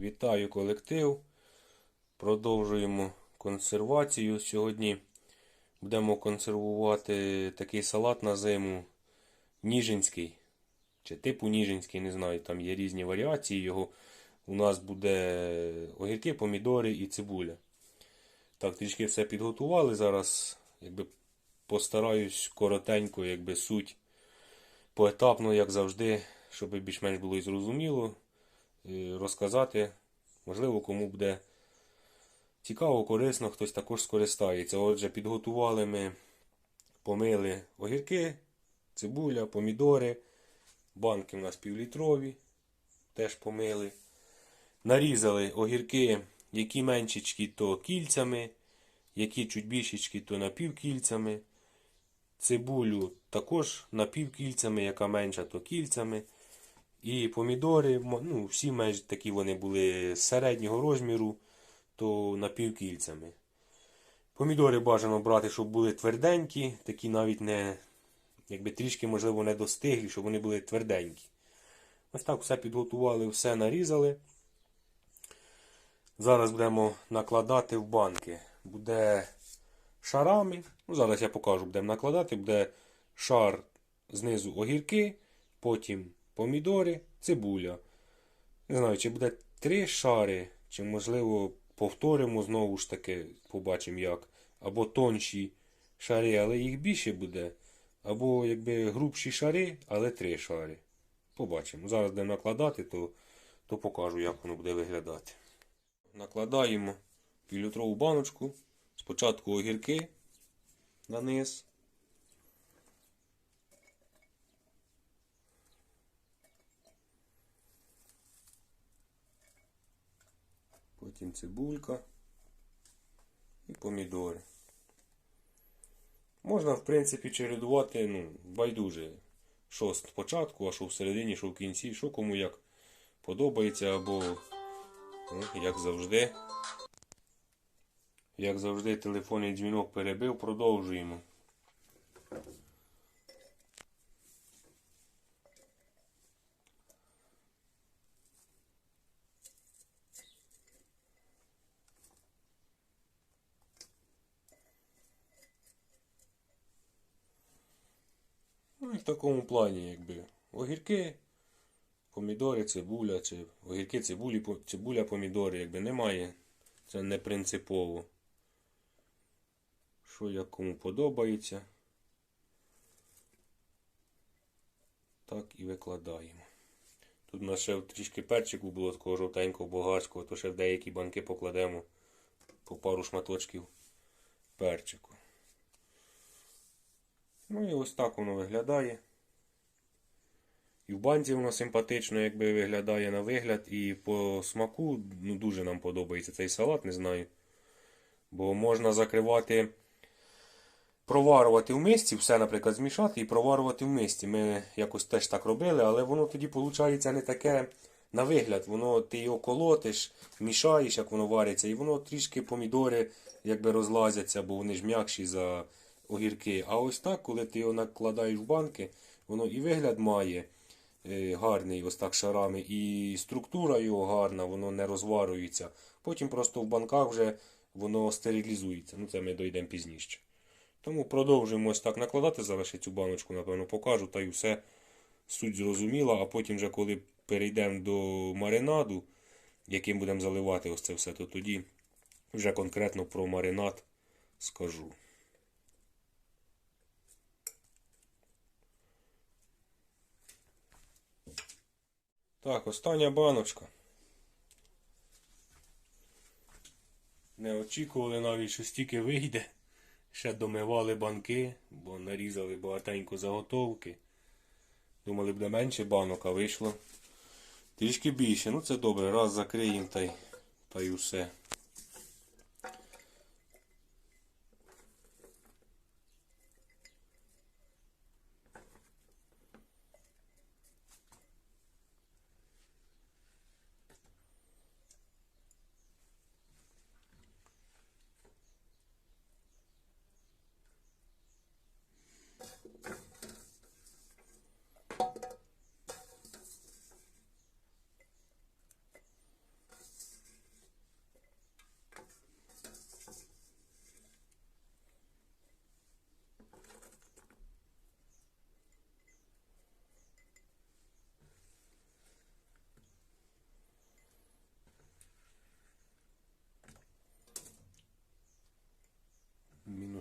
Вітаю колектив. Продовжуємо консервацію. Сьогодні будемо консервувати такий салат на зиму. Ніжинський. Чи типу Ніжинський, не знаю. Там є різні варіації його. У нас буде огірки, помідори і цибуля. Так, трішки все підготували. Зараз якби постараюсь коротенько, якби суть поетапно, як завжди, щоб більш-менш було і зрозуміло розказати. Можливо, кому буде цікаво, корисно, хтось також скористається. Отже, підготували ми, помили огірки, цибуля, помідори. Банки у нас півлітрові, теж помили. Нарізали огірки, які меншечки, то кільцями, які чуть більшечки, то напівкільцями. Цибулю також напівкільцями, яка менша, то кільцями. І помідори, ну, всі майже такі вони були середнього розміру, то напівкільцями. Помідори бажано брати, щоб були тверденькі, такі навіть не, якби трішки, можливо, не достиглі, щоб вони були тверденькі. Ось так все підготували, все нарізали. Зараз будемо накладати в банки. Буде шарами. Ну, зараз я покажу, будемо накладати. Буде шар знизу огірки, потім помідори, цибуля. Не знаю, чи буде три шари, чи можливо повторимо знову ж таки, побачимо як. Або тонші шари, але їх більше буде. Або якби грубші шари, але три шари. Побачимо. Зараз будемо накладати, то, то покажу, як воно буде виглядати. Накладаємо півлітрову баночку. Спочатку огірки на низ. Потім цибулька і помідори. Можна, в принципі, чередувати, ну, байдуже. Що спочатку, а що всередині, що в кінці, що кому як подобається, або, ну, як завжди. Як завжди, телефонний дзвінок перебив, продовжуємо. Ну і в такому плані, якби огірки, помідори, цибуля, чи огірки, цибулі, цибуля, помідори, якби немає. Це не принципово. Що як кому подобається. Так і викладаємо. Тут у нас ще трішки перчику було такого жовтенького болгарського, то ще в деякі банки покладемо по пару шматочків перчику. Ну і ось так воно виглядає. І в банці воно симпатично, якби виглядає на вигляд. І по смаку ну, дуже нам подобається цей салат, не знаю. Бо можна закривати, проварувати в мисці, все, наприклад, змішати і проварувати в мисці. Ми якось теж так робили, але воно тоді виходить не таке на вигляд. Воно ти його колотиш, мішаєш, як воно вариться, і воно трішки помідори якби розлазяться, бо вони ж м'якші за огірки. А ось так, коли ти його накладаєш в банки, воно і вигляд має е, гарний, ось так шарами, і структура його гарна, воно не розварюється. Потім просто в банках вже воно стерилізується. Ну, це ми дійдемо пізніше. Тому продовжуємо ось так накладати. Зараз цю баночку, напевно, покажу, та й все суть зрозуміла, а потім, вже коли перейдемо до маринаду, яким будемо заливати ось це все, то тоді вже конкретно про маринад скажу. Так, остання баночка. Не очікували навіть, що стільки вийде. Ще домивали банки, бо нарізали багатенько заготовки. Думали, буде менше банок, а вийшло трішки більше. Ну це добре, раз закриємо та й, та й усе.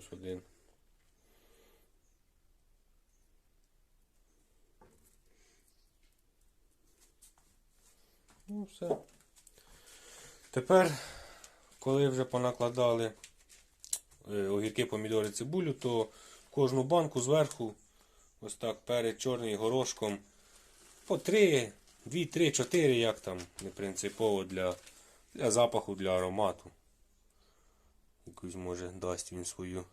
Ось один. Ну, все. Тепер, коли вже понакладали е, огірки, помідори, цибулю, то кожну банку зверху, ось так перед чорним горошком, по 3, 2, 3, 4, як там, не принципово для, для запаху, для аромату. Якусь може дасть він свою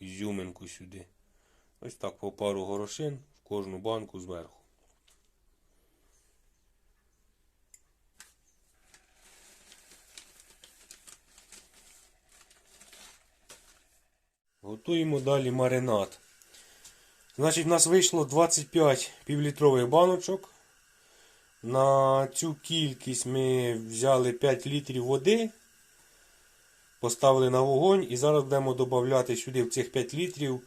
ізюминку сюди. Ось так по пару горошин в кожну банку зверху. Готуємо далі маринад. Значить, в нас вийшло 25 півлітрових баночок. На цю кількість ми взяли 5 літрів води, поставили на вогонь і зараз будемо додати сюди в цих 5 літрів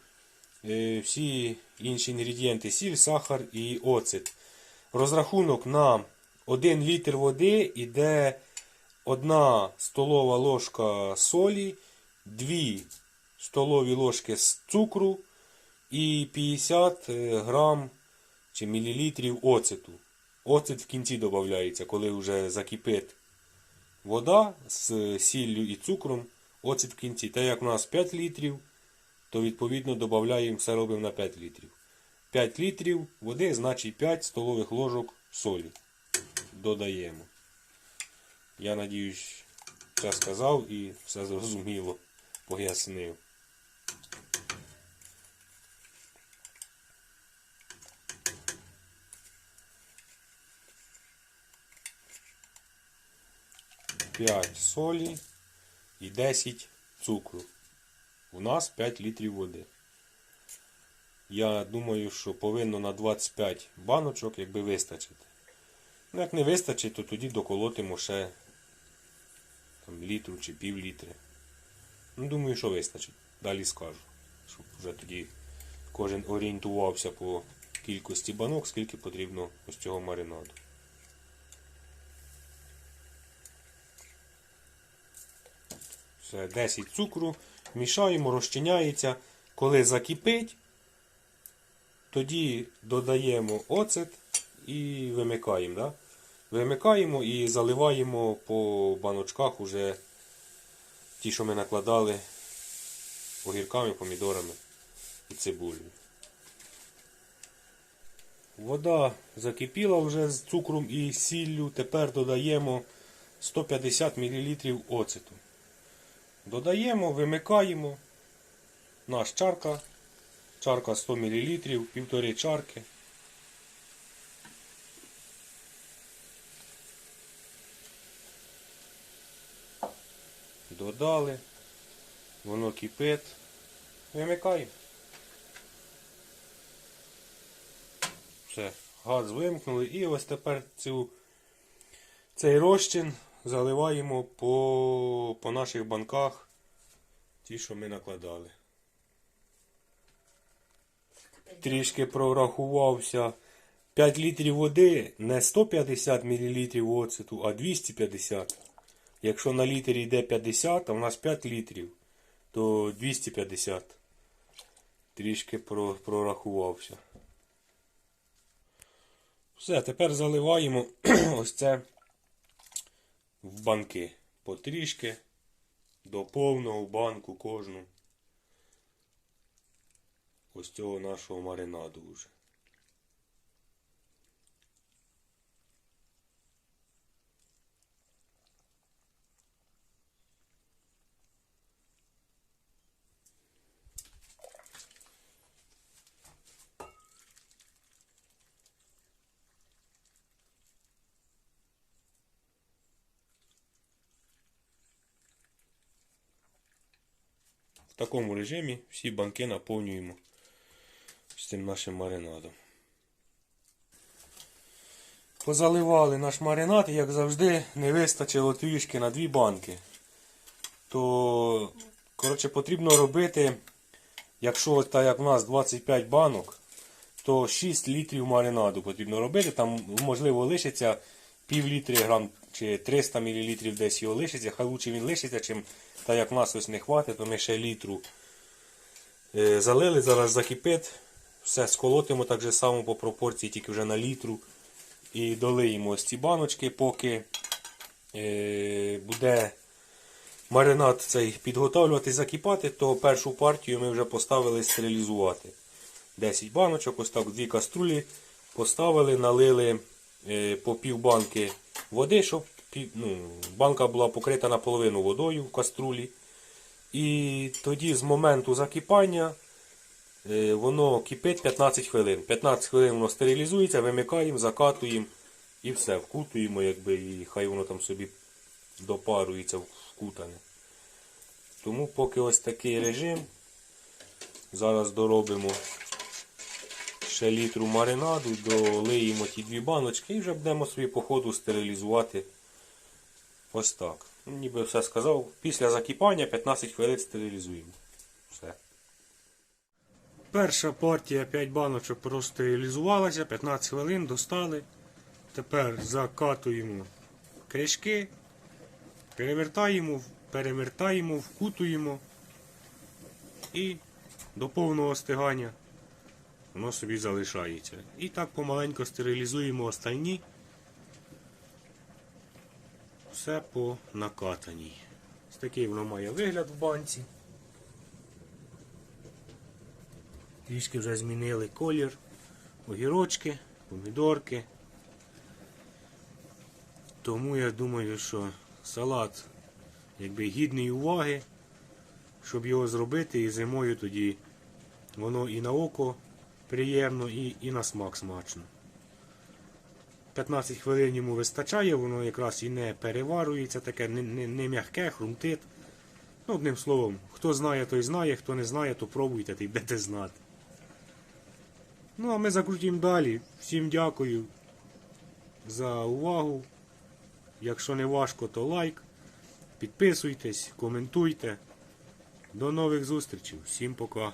е, всі інші інгредієнти: сіль, сахар і оцет. Розрахунок на 1 літр води йде 1 столова ложка солі, 2 столові ложки цукру і 50 е, грам чи мілілітрів оцету. Оцет в кінці додається, коли вже закипить вода з сіллю і цукром. Оцет в кінці. Та як у нас 5 літрів, то відповідно додаємо, все робимо на 5 літрів. 5 літрів води, значить 5 столових ложок солі. Додаємо. Я надіюсь, все сказав і все зрозуміло пояснив. П'ять солі і 10 цукру. У нас 5 літрів води. Я думаю, що повинно на 25 баночок, якби вистачити. Ну, як не вистачить, то тоді доколотимо ще там, літру чи пів літри. Ну, думаю, що вистачить. Далі скажу. Щоб вже тоді кожен орієнтувався по кількості банок, скільки потрібно ось цього маринаду. 10 цукру. Мішаємо, розчиняється. Коли закипить, тоді додаємо оцет і вимикаємо. Да? Вимикаємо і заливаємо по баночках уже ті, що ми накладали огірками, помідорами і цибулею. Вода закипіла вже з цукром і сіллю. Тепер додаємо 150 мл оцету. Додаємо, вимикаємо. Наш чарка. Чарка 100 мл, півтори чарки. Додали. Воно кипить. Вимикаємо. Все, газ вимкнули і ось тепер цю, цей розчин заливаємо по, по наших банках, ті, що ми накладали. Трішки прорахувався. 5 літрів води не 150 мл оцету, а 250. Якщо на літр йде 50, а в нас 5 літрів, то 250. Трішки прорахувався. Все, тепер заливаємо ось це в банки. Потрішки до повного банку кожну. Ось цього нашого маринаду вже. В такому режимі всі банки наповнюємо з цим нашим маринадом. Позаливали наш маринад, і як завжди, не вистачило трішки на дві банки. То, коротше, потрібно робити, якщо так як у нас 25 банок, то 6 літрів маринаду потрібно робити. Там, можливо, лишиться пів літри грам чи 300 мл десь його лишиться. Хай лучше він лишиться, чим так як в нас ось не хватить, то ми ще літру Е, Залили, зараз закипить. Все сколотимо так же само по пропорції, тільки вже на літру. І долиємо ось ці баночки, поки е, буде маринад цей підготовлювати, закипати, то першу партію ми вже поставили стерилізувати. 10 баночок, ось так дві каструлі поставили, налили е, по пів банки води, щоб ну, банка була покрита наполовину водою в каструлі. І тоді з моменту закипання е, воно кипить 15 хвилин. 15 хвилин воно стерилізується, вимикаємо, закатуємо і все, вкутуємо, якби, і хай воно там собі допарується вкутане. Тому поки ось такий режим. Зараз доробимо ще літру маринаду, долиємо ті дві баночки і вже будемо собі по ходу стерилізувати ось так. Ніби все сказав. Після закипання 15 хвилин стерилізуємо. Все. Перша партія 5 баночок простерилізувалася, 15 хвилин достали. Тепер закатуємо кришки, перевертаємо, перевертаємо, вкутуємо і до повного остигання воно собі залишається. І так помаленько стерилізуємо останні. Все по накатаній. Ось такий воно має вигляд в банці. Трішки вже змінили колір, огірочки, помідорки. Тому я думаю, що салат якби гідний уваги, щоб його зробити і зимою тоді воно і на око приємно, і, і на смак смачно. 15 хвилин йому вистачає, воно якраз і не переварюється, таке не, не, не м'яке, хрумтить. Ну, одним словом, хто знає, той знає, хто не знає, то пробуйте, та й будете знати. Ну, а ми закрутимо далі. Всім дякую за увагу. Якщо не важко, то лайк. Підписуйтесь, коментуйте. До нових зустрічей. Всім пока.